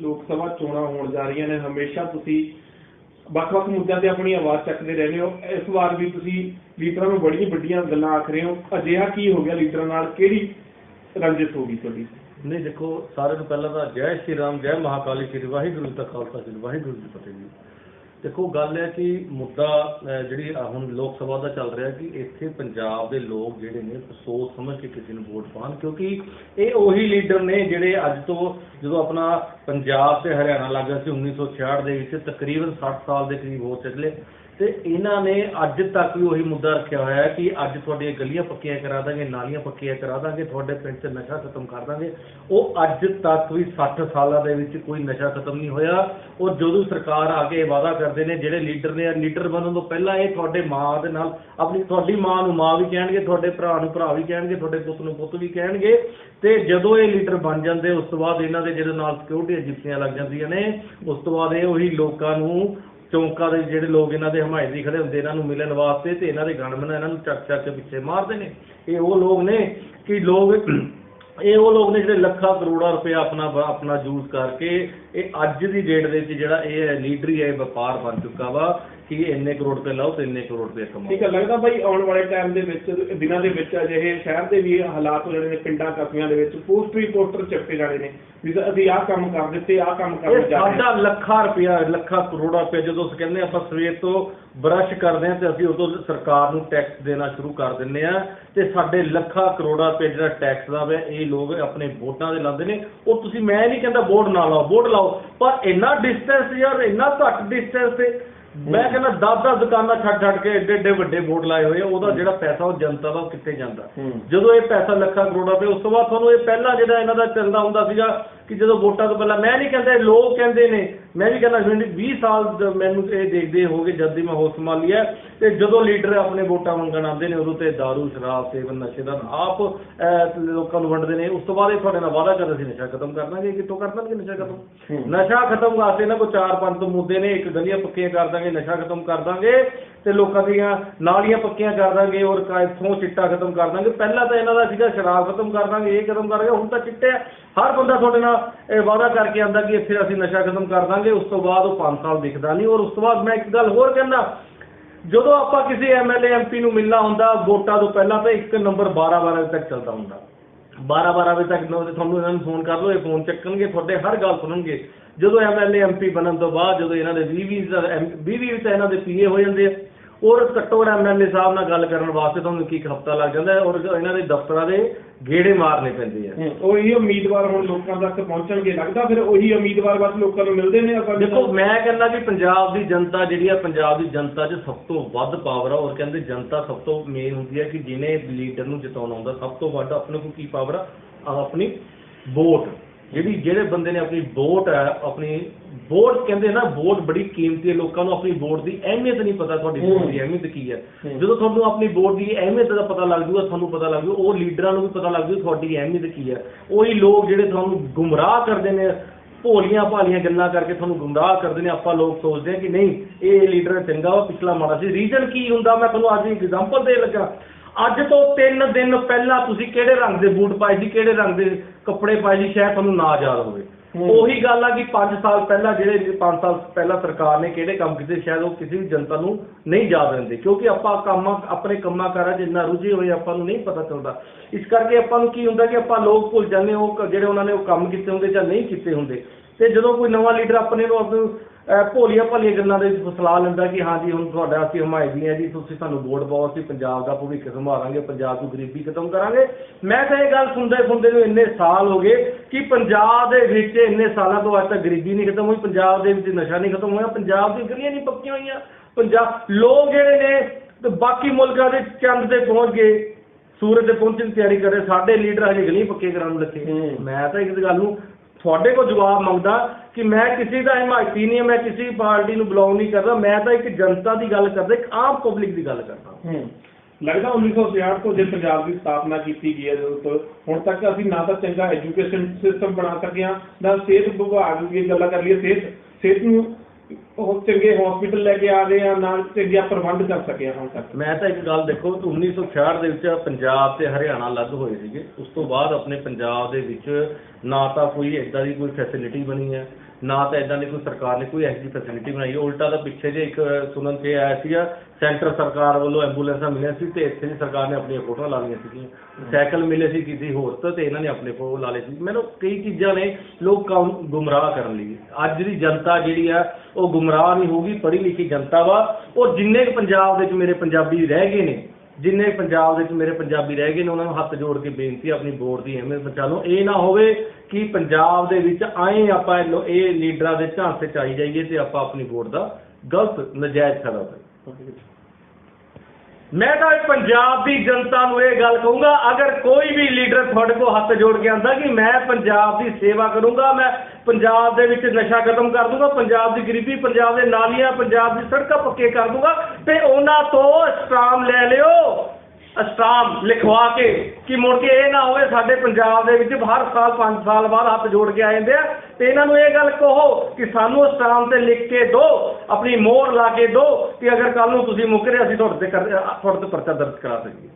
ਲੋਕ ਸਭਾ ਚੋਣਾਂ ਹੋਣ ਜਾ ਰਹੀਆਂ ਨੇ, ਹਮੇਸ਼ਾ ਤੁਸੀਂ ਵੱਖ-ਵੱਖ ਮੁੱਦਿਆਂ ਤੇ ਆਪਣੀ ਆਵਾਜ਼ ਚੱਕਦੇ ਰਹਿੰਦੇ ਹੋ। ਇਸ ਵਾਰ ਵੀ ਤੁਸੀਂ ਲੀਡਰਾਂ ਨੂੰ ਬੜੀਆਂ ਵੱਡੀਆਂ ਗੱਲਾਂ ਆਖ ਰਹੇ ਹੋ। ਅਜਿਹਾ ਕੀ ਹੋ ਗਿਆ ਲੀਡਰਾਂ ਨਾਲ? ਕਿਹੜੀ ਰੰਜਿਸ਼ ਹੋ ਗਈ ਤੁਹਾਡੀ? ਨਹੀਂ, ਦੇਖੋ, ਸਾਰਿਆਂ ਨੂੰ ਪਹਿਲਾਂ ਤਾਂ ਜੈ ਸ਼੍ਰੀ ਰਾਮ, ਜੈ ਮਹਾਕਾਲੀ ਸ਼੍ਰੀ ਵਾਹਿਗੁਰੂ ਜੀ ਕਾ ਖਾਲਸਾ, ਸ਼੍ਰੀ ਵਾਹਿਗੁਰੂ ਜੀ ਫਤਿਹ ਜੀ। ਦੇਖੋ, ਗੱਲ ਹੈ ਕਿ ਮੁੱਦਾ ਜਿਹੜੀ ਹੁਣ ਲੋਕ ਸਭਾ ਦਾ ਚੱਲ ਰਿਹਾ ਕਿ ਇੱਥੇ ਪੰਜਾਬ ਦੇ ਲੋਕ ਜਿਹੜੇ ਨੇ ਸੋਚ ਸਮਝ ਕੇ ਕਿਸੇ ਨੂੰ ਵੋਟ ਪਾਉਣ, ਕਿਉਂਕਿ ਇਹ ਉਹੀ ਲੀਡਰ ਨੇ ਜਿਹੜੇ ਅੱਜ ਤੋਂ ਜਦੋਂ ਆਪਣਾ ਪੰਜਾਬ ਤੇ ਹਰਿਆਣਾ ਲੱਗਾ ਸੀ 1966 ਦੇ ਵਿੱਚ ਤਕਰੀਬਨ 60 ਸਾਲ ਦੇ ਕਰੀਬ ਹੋ ਚੱਲੇ। ਤੇ ਇਹਨਾਂ ਨੇ ਅੱਜ ਤੱਕ ਵੀ ਉਹੀ ਮੁੱਦਾ ਰੱਖਿਆ ਹੋਇਆ ਹੈ ਕਿ ਅੱਜ ਤੁਹਾਡੀਆਂ ਗਲੀਆਂ ਪੱਕੀਆਂ ਕਰਾ ਦਾਂਗੇ, ਨਾਲੀਆਂ ਪੱਕੀਆਂ ਕਰਾ ਦਾਂਗੇ, ਤੁਹਾਡੇ ਪਿੰਡ 'ਚ ਨਸ਼ਾ ਖਤਮ ਕਰ ਦਾਂਗੇ। ਉਹ ਅੱਜ ਤੱਕ ਵੀ 60 ਸਾਲਾਂ ਦੇ ਵਿੱਚ ਕੋਈ ਨਸ਼ਾ ਖਤਮ ਨਹੀਂ ਹੋਇਆ। ਔਰ ਜਦੋਂ ਸਰਕਾਰ ਆ ਕੇ ਇਹ ਵਾਅਦਾ ਕਰਦੇ ਨੇ, ਜਿਹੜੇ ਲੀਡਰ ਨੇ, ਲੀਡਰ ਬਣਨ ਤੋਂ ਪਹਿਲਾਂ ਇਹ ਤੁਹਾਡੇ ਮਾਂ ਦੇ ਨਾਲ ਆਪਣੀ, ਤੁਹਾਡੀ ਮਾਂ ਨੂੰ ਮਾਂ ਵੀ ਕਹਿਣਗੇ, ਤੁਹਾਡੇ ਭਰਾ ਨੂੰ ਭਰਾ ਵੀ ਕਹਿਣਗੇ, ਤੁਹਾਡੇ ਪੁੱਤ ਨੂੰ ਪੁੱਤ ਵੀ ਕਹਿਣਗੇ। ਤੇ ਜਦੋਂ ਇਹ ਲੀਡਰ ਬਣ ਜਾਂਦੇ, ਉਸ ਤੋਂ ਬਾਅਦ ਇਹਨਾਂ ਦੇ ਜਿਹੜੇ ਨਾਲ ਸਿਕਿਉਰਿਟੀ ਏਜੰਸੀਆਂ ਲੱਗ ਜਾਂਦੀਆਂ ਨੇ, ਉਸ ਤੋਂ ਬਾਅਦ ਇਹ ਉਹੀ ਲੋਕਾਂ ਨੂੰ ਚੌਂਕਾਂ ਦੇ ਜਿਹੜੇ ਲੋਕ ਇਹਨਾਂ ਦੇ ਹਮਾਇਤੀ ਖੜੇ ਹੁੰਦੇ, ਇਹਨਾਂ ਨੂੰ ਮਿਲਣ ਵਾਸਤੇ ਤੇ ਇਹਨਾਂ ਦੇ ਗਣਮਨ ਇਹਨਾਂ ਨੂੰ ਚੱਕ ਚੱਕ ਕੇ ਪਿੱਛੇ ਮਾਰਦੇ ਨੇ। ਇਹ ਉਹ ਲੋਕ ਨੇ ਕਿ ਲੋਕ ਇਹ ਉਹ ਲੋਕ ਨੇ ਜਿਹੜੇ ਲੱਖਾਂ ਕਰੋੜਾਂ ਰੁਪਏ ਆਪਣਾ ਆਪਣਾ ਯੂਜ਼ ਕਰਕੇ ਇਹ ਅੱਜ ਦੀ ਡੇਟ ਦੇ ਵਿੱਚ ਜਿਹੜਾ ਇਹ ਲੀਡਰੀ ਹੈ, ਇਹ ਵਪਾਰ ਬਣ ਚੁੱਕਾ ਵਾ। ਕਿ ਇੰਨੇ ਕਰੋੜ ਰੁਪਏ ਲਾਓ ਤੇ ਇੰਨੇ ਕਰੋੜ ਰੁਪਏ ਕਮਾਓ ਠੀਕ ਹੈ ਲੱਗਦਾ ਭਾਈ ਆਉਣ ਵਾਲੇ ਟਾਈਮ ਦੇ ਵਿੱਚ ਦਿਨਾਂ ਦੇ ਵਿੱਚ ਅਜਿਹੇ ਸ਼ਹਿਰ ਦੇ ਵੀ ਹਾਲਾਤ ਹੋ ਜਾਣੇ ਨੇ ਪਿੰਡਾਂ ਕਸਬਿਆਂ ਦੇ ਵਿੱਚ ਪੋਸਟਰੀ ਪੋਸਟਰ ਚੱਕੇ ਜਾਣੇ ਨੇ ਵੀ ਅਸੀਂ ਆਹ ਕੰਮ ਕਰ ਦਿੱਤੇ ਆਹ ਕੰਮ ਕਰਨ ਇਹ ਜਾ ਰਹੇ ਹਾਂ। ਸਾਡਾ ਲੱਖਾਂ ਰੁਪਇਆ ਲੱਖਾਂ ਕਰੋੜਾਂ ਰੁਪਇਆ ਜਦੋਂ ਅਸੀਂ ਕਹਿੰਦੇ ਆਪਾਂ ਸਵੇਰ ਤੋਂ ਬਰਸ਼ ਕਰਦੇ ਹਾਂ ਤੇ ਅਸੀਂ ਉਦੋਂ ਸਰਕਾਰ ਨੂੰ ਟੈਕਸ ਦੇਣਾ ਸ਼ੁਰੂ ਕਰ ਦਿੰਦੇ ਆ ਤੇ ਸਾਡੇ ਲੱਖਾਂ ਕਰੋੜਾਂ ਰੁਪਏ ਜਿਹੜਾ ਟੈਕਸ ਦਾ ਵਾ ਇਹ ਲੋਕ ਆਪਣੇ ਵੋਟਾਂ ਦੇ ਲਾਉਂਦੇ ਨੇ। ਉਹ ਤੁਸੀਂ ਮੈਂ ਨਹੀਂ ਕਹਿੰਦਾ ਵੋਟ ਨਾ ਲਾਓ ਵੋਟ ਲਾਓ ਪਰ ਇੰਨਾ ਡਿਸਟੈਂਸ ਯਾਰ ਇੰਨਾ ਘੱਟ ਡਿਸਟੈਂਸ ਤੇ ਮੈਂ ਕਹਿੰਦਾ 10-10 ਦੁਕਾਨਾਂ ਛੱਡ ਛੱਡ ਕੇ ਏਡੇ ਏਡੇ ਵੱਡੇ ਬੋਰਡ ਲਾਏ ਹੋਏ ਆ ਉਹਦਾ ਜਿਹੜਾ ਪੈਸਾ ਉਹ ਜਨਤਾ ਦਾ ਉਹ ਕਿੱਥੇ ਜਾਂਦਾ। ਜਦੋਂ ਇਹ ਪੈਸਾ ਲੱਖਾਂ ਕਰੋੜਾਂ ਰੁਪਏ ਉਸ ਤੋਂ ਬਾਅਦ ਤੁਹਾਨੂੰ ਇਹ ਪਹਿਲਾਂ ਜਿਹੜਾ ਇਹਨਾਂ ਦਾ ਚੱਲਦਾ ਹੁੰਦਾ ਸੀਗਾ ਕਿ ਜਦੋਂ ਵੋਟਾਂ ਤੋਂ ਪਹਿਲਾਂ ਮੈਂ ਨਹੀਂ ਕਹਿੰਦਾ ਲੋਕ ਕਹਿੰਦੇ ਨੇ। ਮੈਂ ਵੀ ਕਹਿੰਦਾ ਮੈਨੂੰ 20 ਸਾਲ ਮੈਨੂੰ ਇਹ ਦੇਖਦੇ ਹੋਗੇ ਜਦ ਦੀ ਮੈਂ ਹੋਸ਼ ਸੰਭਾਲੀ ਹੈ ਤੇ ਜਦੋਂ ਲੀਡਰ ਆਪਣੇ ਵੋਟਾਂ ਮੰਗਣ ਆਉਂਦੇ ਨੇ ਉਦੋਂ ਤੇ दारू ਸ਼ਰਾਬ ਸੇਵਨ ਨਸ਼ੇ ਦਾ ਆਪ ਲੋਕਾਂ ਨੂੰ ਵੰਡਦੇ ਨੇ। ਉਸ ਤੋਂ ਬਾਅਦ ਇਹ ਤੁਹਾਡੇ ਨਾਲ ਵਾਅਦਾ ਕਰਦੇ ਸੀ ਨਸ਼ਾ ਖਤਮ ਕਰ ਦਾਂਗੇ ਕਿੱਥੋਂ ਕਰ ਦਾਂਗੇ ਨਸ਼ਾ ਖਤਮ। ਨਸ਼ਾ ਖਤਮ ਵਾਸਤੇ ਨਾ ਕੋਈ ਚਾਰ ਪੰਜ ਤੋਂ ਮੁੱਦੇ ਨੇ ਇੱਕ ਗਲੀਆਂ ਪੱਕੀਆਂ ਕਰ ਦਾਂਗੇ ਨਸ਼ਾ ਖਤਮ ਕਰ ਦਾਂਗੇ ਤੇ ਲੋਕਾਂ ਦੀਆਂ ਨਾਲੀਆਂ ਪੱਕੀਆਂ ਕਰ ਦਾਂਗੇ ਔਰ ਕ- ਇੱਥੋਂ ਚਿੱਟਾ ਖਤਮ ਕਰ ਦਾਂਗੇ। ਪਹਿਲਾਂ ਤਾਂ ਇਹਨਾਂ ਦਾ ਸੀਗਾ ਸ਼ਰਾਬ ਖਤਮ ਕਰ ਦਾਂਗੇ ਇਹ ਖਤਮ ਕਰ ਦਾਂਗੇ ਹੁਣ ਤਾਂ ਚਿੱਟੇ ਆ। ਹਰ ਬੰਦਾ ਤੁਹਾਡੇ ਨਾਲ ਇਹ ਵਾਅਦਾ ਕਰਕੇ ਆਂਦਾ ਕਿ ਇੱਥੇ ਅਸੀਂ ਨਸ਼ਾ ਖਤਮ ਕਰ ਦਾਂਗੇ, ਉਸ ਤੋਂ ਬਾਅਦ ਉਹ 5 ਸਾਲ ਦਿਖਦਾ ਨਹੀਂ। ਔਰ ਉਸ ਤੋਂ ਬਾਅਦ ਮੈਂ ਇੱਕ ਗੱਲ ਹੋਰ ਕਹਿੰਦਾ, ਜਦੋਂ ਆਪਾਂ ਕਿਸੇ ਐਮਐਲਏ ਐਮਪੀ ਨੂੰ ਮਿਲਣਾ ਹੁੰਦਾ, ਵੋਟਾਂ ਤੋਂ ਪਹਿਲਾਂ ਤਾਂ ਇੱਕ ਨੰਬਰ 12 12 ਵਜੇ ਤੱਕ ਚੱਲਦਾ ਹੁੰਦਾ। 12 12 ਵਜੇ ਤੱਕ ਤੁਹਾਨੂੰ ਇਹਨਾਂ ਨੂੰ ਫੋਨ ਕਰ ਲਓ, ਇਹ ਫੋਨ ਚੱਕਣਗੇ, ਤੁਹਾਡੇ ਹਰ ਗੱਲ ਸੁਣਨਗੇ। ਜਦੋਂ ਐਮਐਲਏ ਐਮਪੀ ਬਣਨ ਤੋਂ ਬਾਅਦ, ਜਦੋਂ ਇਹਨਾਂ ਦੇ 20 20 20 20 ਤਾਂ ਇਹਨਾਂ ਦੇ ਪੀਏ ਹੋ ਜਾਂਦੇ ਆ। ਔਰ ਘੱਟੋ ਘੱਟ ਐਮਐਲਏ ਸਾਹਿਬ ਨਾਲ ਗੱਲ ਕਰਨ ਵਾਸਤੇ ਤੁਹਾਨੂੰ ਕੀ ਇੱਕ ਹਫਤਾ ਲੱਗ ਜਾਂਦਾ ਹੈ ਔਰ ਇਹਨਾਂ ਦੇ ਦਫ਼ਤਰਾਂ ਦੇ ਗੇੜੇ ਮਾਰਨੇ ਪੈਂਦੇ ਆ। ਉਹੀ ਉਮੀਦਵਾਰ ਹੁਣ ਲੋਕਾਂ ਤੱਕ ਪਹੁੰਚਣਗੇ ਲੱਗਦਾ ਫਿਰ ਉਹੀ ਉਮੀਦਵਾਰ ਬਸ ਲੋਕਾਂ ਨੂੰ ਮਿਲਦੇ ਨੇ ਆਪਾਂ ਦੇਖੋ ਮੈਂ ਕਹਿੰਦਾ ਕਿ ਪੰਜਾਬ ਦੀ ਜਨਤਾ ਜਿਹੜੀ ਆ ਪੰਜਾਬ ਦੀ ਜਨਤਾ 'ਚ ਸਭ ਤੋਂ ਵੱਧ ਪਾਵਰ ਆ ਔਰ ਕਹਿੰਦੇ ਜਨਤਾ ਸਭ ਤੋਂ ਮੇਨ ਹੁੰਦੀ ਹੈ ਕਿ ਜਿਹਨੇ ਲੀਡਰ ਨੂੰ ਜਿਤਾਉਣਾ ਹੁੰਦਾ ਸਭ ਤੋਂ ਵੱਧ ਆਪਣੇ ਕੋਲ ਕੀ ਪਾਵਰ ਆ? ਆਪਣੀ ਵੋਟ ਜਿਹੜੀ ਜਿਹੜੇ ਬੰਦੇ ਨੇ ਆਪਣੀ ਵੋਟ ਹੈ ਆਪਣੀ ਵੋਟ ਕਹਿੰਦੇ ਨਾ ਵੋਟ ਬੜੀ ਕੀਮਤੀ ਹੈ ਲੋਕਾਂ ਨੂੰ ਆਪਣੀ ਵੋਟ ਦੀ ਅਹਿਮੀਅਤ ਨਹੀਂ ਪਤਾ ਤੁਹਾਡੀ ਵੋਟ ਦੀ ਅਹਿਮੀਅਤ ਕੀ ਹੈ। ਜਦੋਂ ਤੁਹਾਨੂੰ ਆਪਣੀ ਵੋਟ ਦੀ ਅਹਿਮੀਅਤ ਦਾ ਪਤਾ ਲੱਗ ਜੂਗਾ ਤੁਹਾਨੂੰ ਪਤਾ ਲੱਗ ਜੂ ਉਹ ਲੀਡਰਾਂ ਨੂੰ ਵੀ ਪਤਾ ਲੱਗ ਜੂ ਤੁਹਾਡੀ ਅਹਿਮੀਅਤ ਕੀ ਹੈ। ਉਹੀ ਲੋਕ ਜਿਹੜੇ ਤੁਹਾਨੂੰ ਗੁੰਮਰਾਹ ਕਰਦੇ ਨੇ ਭੋਲੀਆਂ ਭਾਲੀਆਂ ਗੱਲਾਂ ਕਰਕੇ ਤੁਹਾਨੂੰ ਗੁੰਮਰਾਹ ਕਰਦੇ ਨੇ ਆਪਾਂ ਲੋਕ ਸੋਚਦੇ ਆ ਕਿ ਨਹੀਂ ਇਹ ਲੀਡਰ ਚੰਗਾ ਵਾ ਪਿਛਲਾ ਮਾੜਾ ਸੀ। ਰੀਜ਼ਨ ਕੀ ਹੁੰਦਾ? ਮੈਂ ਤੁਹਾਨੂੰ ਅੱਜ ਇੱਕ ਐਗਜ਼ਾਮਪਲ ਦੇ ਲੱਗਾ। ਅੱਜ ਤੋਂ 3 ਦਿਨ ਪਹਿਲਾਂ ਤੁਸੀਂ ਕਿਹੜੇ ਰੰਗ ਦੇ ਬੂਟ ਪਾਏ ਸੀ ਕਿਹੜੇ ਰੰਗ ਦੇ ਕੱਪੜੇ ਪਾਏ ਸੀ ਸ਼ਾਇਦ ਤੁਹਾਨੂੰ ਨਾ ਯਾਦ ਹੋਵੇ। ਉਹੀ ਗੱਲ ਆ ਕਿ 5 ਸਾਲ ਪਹਿਲਾਂ ਜਿਹੜੇ 5 ਸਾਲ ਪਹਿਲਾਂ ਸਰਕਾਰ ਨੇ ਕਿਹੜੇ ਕੰਮ ਕੀਤੇ ਸ਼ਾਇਦ ਉਹ ਕਿਸੇ ਵੀ ਜਨਤਾ ਨੂੰ ਨਹੀਂ ਯਾਦ ਰਹਿੰਦੇ ਕਿਉਂਕਿ ਆਪਾਂ ਕੰਮ ਆਪਣੇ ਕੰਮਾਂ ਕਾਰਾਂ 'ਚ ਇੰਨਾ ਰੁੱਝੇ ਹੋਏ ਆਪਾਂ ਨੂੰ ਨਹੀਂ ਪਤਾ ਚੱਲਦਾ। ਇਸ ਕਰਕੇ ਆਪਾਂ ਨੂੰ ਕੀ ਹੁੰਦਾ ਕਿ ਆਪਾਂ ਲੋਕ ਭੁੱਲ ਜਾਂਦੇ ਉਹ ਜਿਹੜੇ ਉਹਨਾਂ ਨੇ ਉਹ ਕੰਮ ਕੀਤੇ ਹੁੰਦੇ ਜਾਂ ਨਹੀਂ ਕੀਤੇ ਹੁੰਦੇ। ਤੇ ਜਦੋਂ ਕੋਈ ਨਵਾਂ ਲੀਡਰ ਆਪਣੇ ਨੂੰ ਭੋਲੀਆਂ ਭਾਲੀਆਂ ਗੱਲਾਂ ਦੇ ਸਲਾਹ ਲੈਂਦਾ ਕਿ ਹਾਂਜੀ ਹੁਣ ਤੁਹਾਡਾ ਅਸੀਂ ਹਮਾਇਤੀ ਹਾਂ ਜੀ ਤੁਸੀਂ ਸਾਨੂੰ ਵੋਟ ਪਾਓ ਅਸੀਂ ਪੰਜਾਬ ਦਾ ਭਵਿੱਖ ਸੰਭਾਲਾਂਗੇ ਪੰਜਾਬ ਤੋਂ ਗਰੀਬੀ ਖਤਮ ਕਰਾਂਗੇ। ਮੈਂ ਤਾਂ ਇਹ ਗੱਲ ਸੁਣਦੇ ਸੁਣਦੇ ਨੂੰ ਇੰਨੇ ਸਾਲ ਹੋ ਗਏ ਕਿ ਪੰਜਾਬ ਦੇ ਵਿੱਚ ਇੰਨੇ ਸਾਲਾਂ ਤੋਂ ਅੱਜ ਤੱਕ ਗਰੀਬੀ ਨਹੀਂ ਖਤਮ ਹੋਈ ਪੰਜਾਬ ਦੇ ਵਿੱਚ ਨਸ਼ਾ ਨਹੀਂ ਖਤਮ ਹੋਇਆ ਪੰਜਾਬ ਦੀਆਂ ਗਲੀਆਂ ਨਹੀਂ ਪੱਕੀਆਂ ਹੋਈਆਂ। ਪੰਜਾਬ ਲੋਕ ਜਿਹੜੇ ਨੇ ਤੇ ਬਾਕੀ ਮੁਲਕਾਂ ਦੇ ਚੰਦ ਤੇ ਪਹੁੰਚ ਗਏ ਸੂਰਜ ਤੇ ਪਹੁੰਚਣ ਦੀ ਤਿਆਰੀ ਕਰ ਰਹੇ ਸਾਡੇ ਲੀਡਰ ਹਜੇ ਗਲੀਆਂ ਪੱਕੇ ਕਰਾਉਣ ਨੂੰ ਲੱਗੇ। ਮੈਂ ਤਾਂ ਇਸ ਗੱਲ ਨੂੰ ਤੁਹਾਡੇ ਕੋਲ ਜਵਾਬ ਮੰਗਦਾ ਕਿ ਮੈਂ ਕਿਸੇ ਦਾ ਹਮਾਇਤੀ ਨਹੀਂ ਹਾਂ ਮੈਂ ਕਿਸੇ ਪਾਰਟੀ ਨੂੰ ਬਿਲੋਂਗ ਨਹੀਂ ਕਰਦਾ ਮੈਂ ਤਾਂ ਇੱਕ ਜਨਤਾ ਦੀ ਗੱਲ ਕਰਦਾ ਇੱਕ ਆਮ ਪਬਲਿਕ ਦੀ ਗੱਲ ਕਰਦਾ। ਹੂੰ। ਲੱਗਦਾ 1966 ਤੋਂ ਜੇ ਪੰਜਾਬ ਦੀ ਸਥਾਪਨਾ ਕੀਤੀ ਗਈ ਹੈ ਜਦੋਂ ਤੋਂ ਹੁਣ ਤੱਕ ਅਸੀਂ ਨਾ ਤਾਂ ਚੰਗਾ ਐਜੂਕੇਸ਼ਨ ਸਿਸਟਮ ਬਣਾ ਸਕੇ ਹਾਂ ਨਾ ਸਿਹਤ ਵਿਭਾਗ ਦੀ ਗੱਲਾਂ ਕਰ ਲਈਏ ਸਿਹਤ ਸਿਹਤ ਨੂੰ ਉਹ ਚੰਗੇ ਹਸਪੀਟਲ ਲੈ ਕੇ ਆ ਰਹੇ ਆ ਨਾ ਚੰਗਿਆ ਪ੍ਰਬੰਧ ਕਰ ਸਕੇ ਹੁਣ ਤੱਕ। ਮੈਂ ਤਾਂ ਇੱਕ ਗੱਲ ਦੇਖੋ 1966 ਦੇ ਵਿੱਚ ਪੰਜਾਬ ਤੇ ਹਰਿਆਣਾ ਅਲੱਗ ਹੋਏ ਸੀਗੇ। ਉਸ ਤੋਂ ਬਾਅਦ ਆਪਣੇ ਪੰਜਾਬ ਦੇ ਵਿੱਚ ਨਾ ਤਾਂ ਕੋਈ ਇਦਾਂ ਦੀ ਕੋਈ ਫੈਸਿਲਿਟੀ ਬਣੀ ਹੈ ਨਾ ਤਾਂ ਇਦਾਂ ਦੀ ਕੋਈ ਸਰਕਾਰ ਨੇ ਕੋਈ ਐਸੀ ਫੈਸਿਲਿਟੀ ਬਣਾਈ ਉਲਟਾ ਤਾਂ ਪਿੱਛੇ ਜੇ ਇੱਕ ਸੁਣਨ ਇਹ ਆਇਆ ਸੀਗਾ ਸੈਂਟਰ ਸਰਕਾਰ ਵੱਲੋਂ ਐਂਬੂਲੈਂਸਾਂ ਮਿਲੀਆਂ ਸੀ ਤੇ ਇੱਥੇ ਦੀ ਸਰਕਾਰ ਨੇ ਆਪਣੀਆਂ ਫੋਟੋਆਂ ਲਾ ਲਈਆਂ ਸੀਗੀਆਂ। ਸਾਈਕਲ ਮਿਲੇ ਸੀ ਕਿਸੇ ਹੋਰ ਤੋਂ ਤੇ ਇਹਨਾਂ ਨੇ ਆਪਣੇ ਕੋਲ ਲਾ ਲਏ ਸੀ। ਮੈਨੂੰ ਕਈ ਚੀਜ਼ਾਂ ਨੇ ਲੋਕਾਂ ਗੁੰਮਰਾਹ ਕਰਨ ਲਈ। ਅੱਜ ਦੀ ਜਨਤਾ ਜਿਹੜੀ ਆ ਉਹ ਗੁੰਮਰਾਹ ਨਹੀਂ ਹੋਊਗੀ, ਪੜ੍ਹੀ ਲਿਖੀ ਜਨਤਾ ਵਾ। ਉਹ ਜਿੰਨੇ ਕੁ ਪੰਜਾਬ ਦੇ ਵਿੱਚ ਮੇਰੇ ਪੰਜਾਬੀ ਰਹਿ ਗਏ ਨੇ, ਜਿੰਨੇ ਪੰਜਾਬ ਦੇ ਵਿੱਚ ਮੇਰੇ ਪੰਜਾਬੀ ਰਹਿ ਗਏ ਨੇ, ਉਹਨਾਂ ਨੂੰ ਹੱਥ ਜੋੜ ਕੇ ਬੇਨਤੀ ਆਪਣੀ ਵੋਟ ਦੀ ਅਹਿਮੀਅਤ ਬਚਾ ਲਓ ਇਹ ਨਾ ਹੋਵੇ ਕਿ ਪੰਜਾਬ ਦੇ ਵਿੱਚ ਆਏ ਆਪਾਂ ਇਹ ਇਹ ਲੀਡਰਾਂ ਦੇ ਝਾਂਸੇ ਚ ਆਈ ਜਾਈਏ ਤੇ ਆਪਾਂ ਆਪਣੀ ਵੋਟ ਦਾ ਗਲਤ ਨਜਾਇਜ਼ ਫਾਇਦਾ ਉਠਾਈਏ। ਮੈਂ ਤਾਂ ਪੰਜਾਬ ਦੀ ਜਨਤਾ ਨੂੰ ਇਹ ਗੱਲ ਕਹੂੰਗਾ, ਅਗਰ ਕੋਈ ਵੀ ਲੀਡਰ ਤੁਹਾਡੇ ਕੋਲ ਹੱਥ ਜੋੜ ਕੇ ਆਂਦਾ ਕਿ ਮੈਂ ਪੰਜਾਬ ਦੀ ਸੇਵਾ ਕਰੂੰਗਾ, ਮੈਂ ਪੰਜਾਬ ਦੇ ਵਿੱਚ ਨਸ਼ਾ ਖਤਮ ਕਰ ਦੂੰਗਾ, ਪੰਜਾਬ ਦੀ ਗਰੀਬੀ, ਪੰਜਾਬ ਦੇ ਨਾਲੀਆਂ, ਪੰਜਾਬ ਦੀ ਸੜਕਾਂ ਪੱਕੇ ਕਰ ਦੂੰਗਾ, ਤੇ ਉਹਨਾਂ ਤੋਂ ਸਟਾਮ ਲੈ ਲਿਓ। ਅਸਟਾਮ ਲਿਖਵਾ ਕੇ ਕਿ ਮੁੜ ਕੇ ਇਹ ਨਾ ਹੋਵੇ ਸਾਡੇ ਪੰਜਾਬ ਦੇ ਵਿੱਚ ਹਰ ਸਾਲ 5 ਸਾਲ ਬਾਅਦ ਹੱਥ ਜੋੜ ਕੇ ਆ ਜਾਂਦੇ ਆ। ਤੇ ਇਹਨਾਂ ਨੂੰ ਇਹ ਗੱਲ ਕਹੋ ਕਿ ਸਾਨੂੰ ਅਸਟਾਮ ਤੇ ਲਿਖ ਕੇ ਦਿਓ ਆਪਣੀ ਮੋਹਰ ਲਾ ਕੇ ਦਿਓ ਕਿ ਅਗਰ ਕੱਲ ਨੂੰ ਤੁਸੀਂ ਮੁੱਕਰੇ ਅਸੀਂ ਤੁਹਾਡੇ ਤੇ ਕਰ- ਤੁਹਾਡੇ ਤੇ ਪਰਚਾ ਦਰਜ ਕਰਾ ਸਕੀਏ